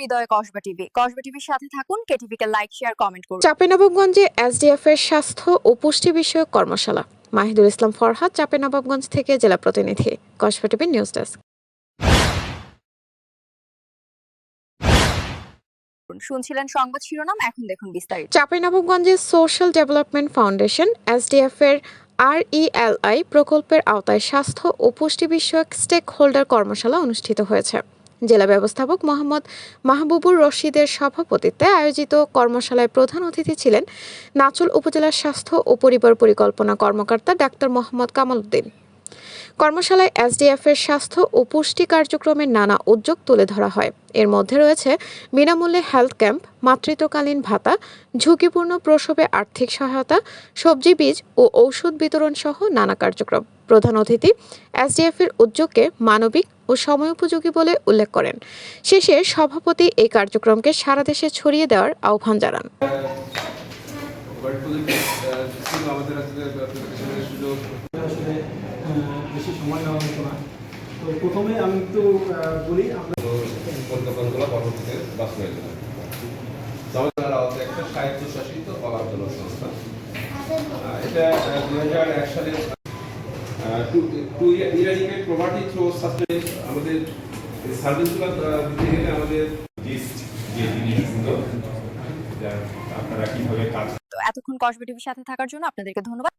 হৃদয়ে কসবা টিভি। কসবা টিভির সাথে থাকুন কেটিভি কে লাইক শেয়ার কমেন্ট করুন। চাঁপাইনবাবগঞ্জে এসডিএফ এর স্বাস্থ্য ও পুষ্টি বিষয়ক কর্মশালা। মাহিদুল ইসলাম ফরহাদ চাঁপাইনবাবগঞ্জ থেকে জেলা প্রতিনিধি। Kasba TV news desk. শুনছিলেন সংবাদ শিরোনাম এখন দেখুন বিস্তারিত। চাঁপাইনবাবগঞ্জে সোশ্যাল ডেভেলপমেন্ট ফাউন্ডেশন এসডিএফ এর আরইএলআই প্রকল্পের আওতায় স্বাস্থ্য ও পুষ্টি বিষয়ক স্টেক হোল্ডার কর্মশালা অনুষ্ঠিত হয়েছে। জেলা ব্যবস্থাপক মোহাম্মদ মাহবুবুর রশিদের সভাপতিত্বে আয়োজিত কর্মশালায় প্রধান অতিথি ছিলেন নাচুল উপজেলার স্বাস্থ্য ও পরিবার পরিকল্পনা কর্মকর্তা ডাক্তার মোহাম্মদ কামাল উদ্দিন কর্মশালায় এসডিএফ এর স্বাস্থ্য ও পুষ্টি কার্যক্রমের নানা উদ্যোগ তুলে ধরা হয়। এর মধ্যে রয়েছে বিনামূল্যে হেলথ ক্যাম্প, মাতৃত্বকালীন ভাতা, ঝুঁকিপূর্ণ প্রসবে আর্থিক সহায়তা, সবজি বীজ ও ঔষধ বিতরণ সহ নানা কার্যক্রম। প্রধান অতিথি এসডিএফ এর উদ্যোগকে মানবিক ও সময়োপযোগী বলে উল্লেখ করেন। শেষে সভাপতি এই কার্যক্রমকে সারা দেশে ছড়িয়ে দেওয়ার আহ্বান জানান। একটু সংস্থা এটা দুই হাজার এক সালে টু ইরাডিকেট থ্রু আমাদের দিতে গেলে আমাদের যে জিনিসগুলো আপনারা কীভাবে কাজ এতক্ষণ কসবা সাথে থাকার জন্য আপনাদেরকে ধন্যবাদ।